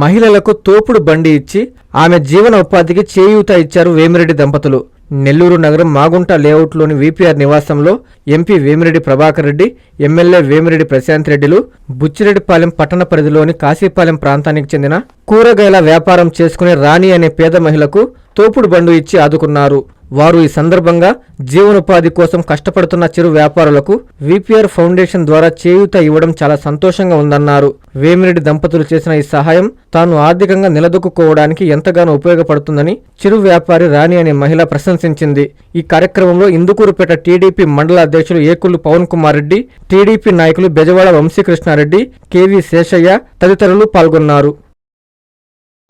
మహిళలకు తోపుడు బండి ఇచ్చి ఆమె జీవన ఉపాధికి చేయూత ఇచ్చారు వేమిరెడ్డి దంపతులు. నెల్లూరు నగరం మాగుంట లేఅవుట్లోని వీపీఆర్ నివాసంలో ఎంపీ వేమిరెడ్డి ప్రభాకర్ రెడ్డి ఎమ్మెల్యే వేమిరెడ్డి ప్రశాంత్ రెడ్డిలు బుచ్చిరెడ్డిపాలెం పట్టణ పరిధిలోని కాశీపాలెం ప్రాంతానికి చెందిన కూరగాయల వ్యాపారం చేసుకునే రాణి అనే పేద మహిళకు తోపుడు బండు ఇచ్చి ఆదుకున్నారు. వారు ఈ సందర్భంగా జీవనోపాధి కోసం కష్టపడుతున్న చిరు వ్యాపారులకు వీపీఆర్ ఫౌండేషన్ ద్వారా చేయూత ఇవ్వడం చాలా సంతోషంగా ఉందన్నారు. వేమిరెడ్డి దంపతులు చేసిన ఈ సహాయం తాను ఆర్థికంగా నిలదొక్కుకోవడానికి ఎంతగానో ఉపయోగపడుతుందని చిరు వ్యాపారి రాణి అనే మహిళ ప్రశంసించింది. ఈ కార్యక్రమంలో ఇందుకూరుపేట టీడీపీ మండల అధ్యక్షులు ఏకులు పవన్ కుమార్ రెడ్డి టీడీపీ నాయకులు బెజవాడ వంశీకృష్ణారెడ్డి కేవీ శేషయ్య తదితరులు పాల్గొన్నారు.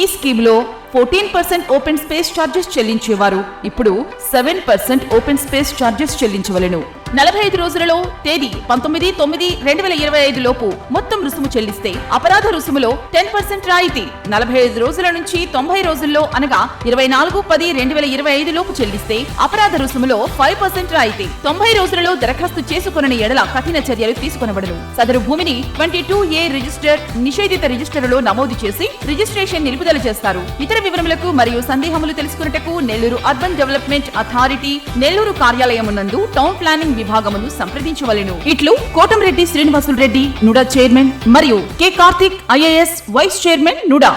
ఈ స్కీమ్లో fourteen percent open space charges చెల్లించేవారు. ఇప్పుడు seven percent open space charges చెల్లించవలెను. నలభై ఐదు రోజులలో తేదీ పంతొమ్మిది తొమ్మిది రెండు వేల ఇరవై ఐదు లోపు మొత్తం రుసుము చెల్లిస్తే అపరాధ రుసుములో టెన్ పర్సెంట్ రాయితీ. నలభై ఐదు రోజుల నుంచి తొంభై రోజుల్లో అనగా ఇరవై నాలుగు పది రెండు వేల ఇరవై ఐదు లోపు చెల్లిస్తే అపరాధ రుసుములో ఫైవ్ పర్సెంట్ రాయితీ. తొంభై రోజులలో దరఖాస్తు చేసుకుని ఎడల కఠిన చర్యలు తీసుకునబడను సదరు భూమిని ట్వంటీ టూ ఏ రిజిస్టర్ నిషేధిత రిజిస్టర్లో నమోదు చేసి రిజిస్ట్రేషన్ నిలుపుదల చేస్తారు. ఇతర వివరములకు మరియు సందేహములు తెలుసుకున్నటకు Nellore urban development authority Nellore కార్యాలయం నందు టౌన్ ప్లానింగ్ విభాగమును సంప్రదించవలెను. ఇట్లు కోటంరెడ్డి శ్రీనివాసులు రెడ్డి నుడా చైర్మన్ మరియు K Karthik IAS vice chairman NUDA.